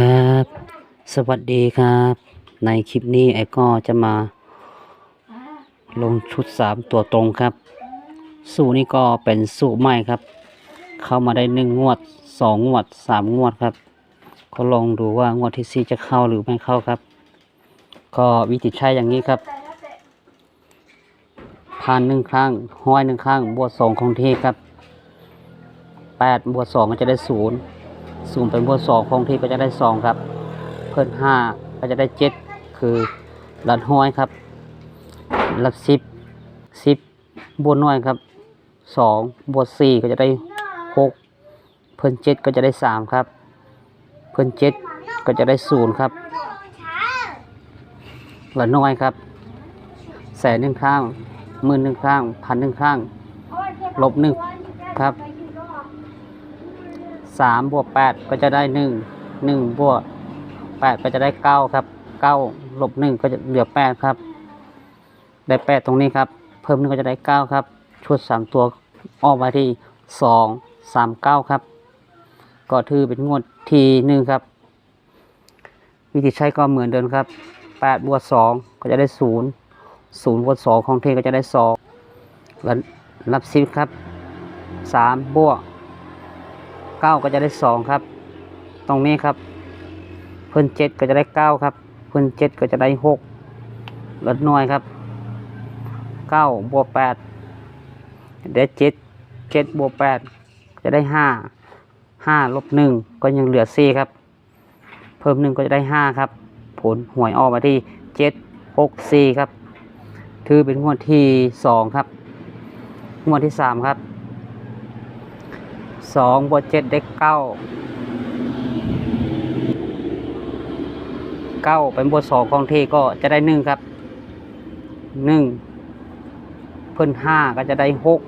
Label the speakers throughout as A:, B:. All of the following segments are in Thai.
A: ครับ สวัสดีครับ ในคลิปนี้ไอ้ก็จะมา ลงชุดสามตัวตรงครับ สูนี้ก็เป็นสูตรใหม่ครับ เข้ามาได้หนึ่งงวดสองงวดสามงวดครับ ก็ลองดูว่างวดที่สี่จะเข้าหรือไม่เข้าครับ ก็วิธีใช้อย่างนี้ครับผ่านหนึ่งครั้งห้อยหนึ่งครั้งบวกสองคงที่ครับแปดบวกสองก็จะได้ศูนย์ ศูนย์เป็นบวกสองคงที่ก็จะได้สองครับ เพิ่มห้าก็จะได้เจ็ดคือลัดห้อยครับลัดสิบสิบบวกน้อยครับสองบวกสี่ก็จะได้หกเพิ่มเจ็ดก็จะได้สามครับ เพิ่มเจ็ดก็จะได้ศูนย์ครับลัดน้อยครับ แสนหนึ่งข้างหมื่นหนึ่งข้างพันหนึ่งข้างลบหนึ่งครับ สามบวกแปดก็จะได้หนึ่งหนึ่งบวกแปดก็จะได้เก้าครับเก้าลบหนึ่งก็จะเหลือแปดครับ ได้แปดตรงนี้ครับ เพิ่มหนึ่งก็จะได้เก้าครับ ชุดสามตัวออกมาที่สองสามเก้าครับ ก็ถือเป็นงวดทีหนึ่งครับ วิธีใช้ก็เหมือนเดิมครับแปดบวกสองก็จะได้ศูนย์ศูนย์บวกสองของเทก็จะได้สองแล้วรับสิบครับสามบวก เก้าก็จะได้สองครับ ตรงนี้ครับเพิ่นเจ็ดก็จะได้เก้าครับเพิ่นเจ็ดก็จะได้หกลดหน่วยครับเก้าบวกแปดได้เจ็ดเจ็ดบวกแปดจะได้ห้าห้าลบหนึ่งก็ยังเหลือสี่ครับ เพิ่มหนึ่งก็จะได้ห้าครับ ผลหวยออกมาที่เจ็ดหกสี่ครับ ถือเป็นงวดที่สองครับ งวดที่สามครับ สองบวกเจ็ดได้เก้าเก้าเป็นบวกสองของที่ก็จะได้หนึ่งครับหนึ่งเพิ่นห้าก็จะได้หก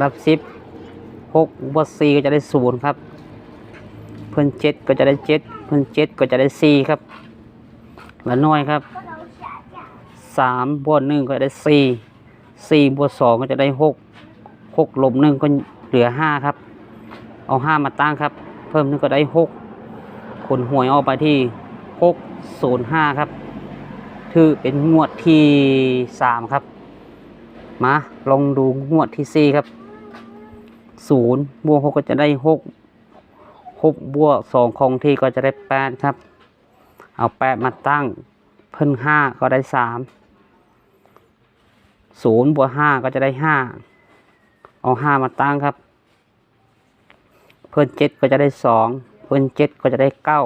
A: รับสิบหกบวกสี่ก็จะได้ศูนย์ครับ เพิ่นเจ็ดก็จะได้เจ็ดเพิ่นเจ็ดก็จะได้สี่ครับละน้อยครับสามบวกหนึ่งก็ได้สี่สี่บวกสองก็จะได้หก หกลบหนึ่งก็เหลือห้าครับ เอาห้ามาตั้งครับ เพิ่มหนึ่งก็ได้หกผลหวยออกไปที่หกศูนย์ห้าครับ ถือเป็นงวดที่สามครับ มาลองดูงวดที่สี่ครับศูนย์บวกหกก็จะได้หกหกบวกสองคงที่ก็จะได้แปดครับ เอาแปดมาตั้ง เพิ่มห้าก็ได้สามศูนย์บวกห้าก็จะได้ห้า เอาห้ามาตั้งครับ เพิ่นเจ็ดก็จะได้สองเพิ่นเจ็ดก็จะได้เก้า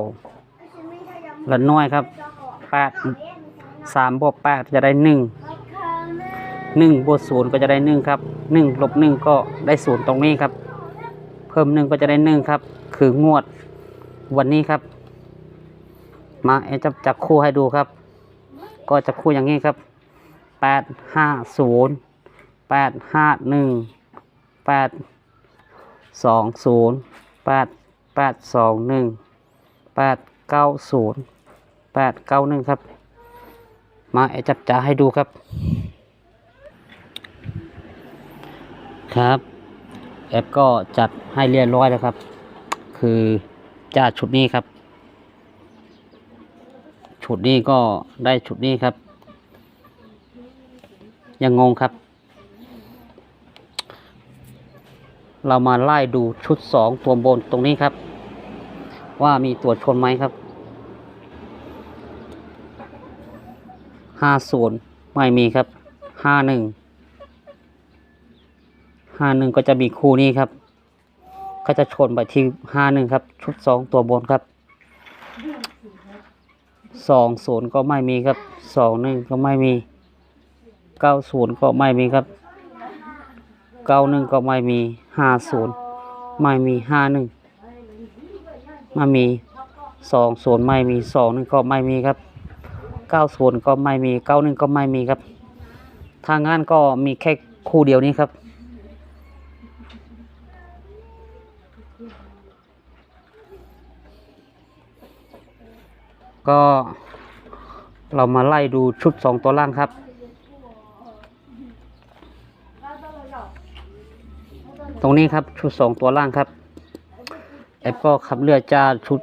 A: ละน้อยครับแปดสามบวกแปดจะได้หนึ่งหนึ่งบวกศูนย์ก็จะได้หนึ่งครับหนึ่งลบหนึ่งก็ได้ศูนย์ตรงนี้ครับ เพิ่มหนึ่งก็จะได้หนึ่งครับ คืองวดวันนี้ครับ มาเอจะจับคู่ให้ดูครับ ก็จะคู่อย่างนี้ครับแปดห้าศูนย์แปดห้าหนึ่ง แปดสองศูนย์แปดแปดสองหนึ่งแปดเก้าศูนย์แปดเก้าหนึ่งครับ มาเอจับจ่าให้ดูครับ ครับ แอปก็จัดให้เรียบร้อยแล้วครับ คือจ่าชุดนี้ครับ ชุดนี้ก็ได้ชุดนี้ครับ ยังงงครับ เรามาไล่ดูชุดสองตัวบนตรงนี้ครับ ว่ามีตัวชนไหมครับห้าศูนย์ไม่มีครับห้าหนึ่งห้าหนึ่งก็จะมีคู่นี้ครับ ก็จะชนไปที่ห้าหนึ่งครับ ชุดสองตัวบนครับสองศูนย์ก็ไม่มีครับสองหนึ่งก็ไม่มีเก้าศูนย์ก็ไม่มีครับ เก้าหนึ่งก็ไม่มีห้าศูนย์ไม่มีห้าหนึ่งไม่มีสองศูนย์ไม่มีสองหนึ่งก็ไม่มีครับเก้าศูนย์ก็ไม่มีเก้าหนึ่งก็ไม่มีครับทางงานก็มีแค่คู่เดียวนี้ครับก็เรามาไล่ดูชุดสองตัวล่างครับ ตรงนี้ครับชุดสองตัวล่างครับแอปก็ขับเรือจะชุด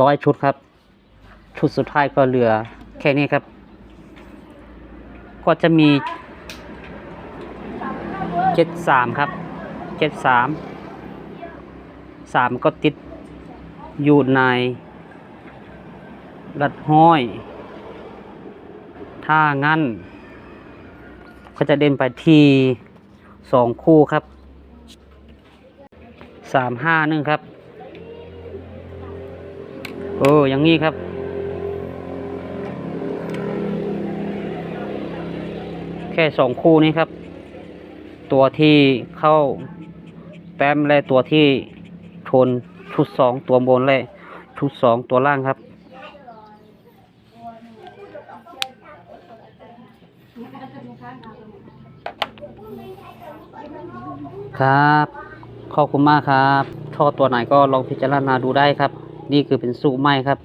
A: ร้อยชุดครับ ชุดสุดท้ายก็เหลือแค่นี้ครับ ก็จะมีเจ็ดสามครับเจ็ดสามสามก็ติดอยู่ในรัดห้อย ถ้างั้น ก็จะเดินไปที่สองคู่ครับ สามห้าหนึ่งครับ โอ้อย่างนี้ครับ แค่สองคู่นี้ครับ ตัวที่เข้าแต้มและตัวที่ชนชุดสองตัวบนและชุดสองตัวล่างครับครับ ขอบคุณมากครับชอบตัวไหนก็ลองพิจารณาดูได้ครับ นี่คือเป็นสู้ไหมครับ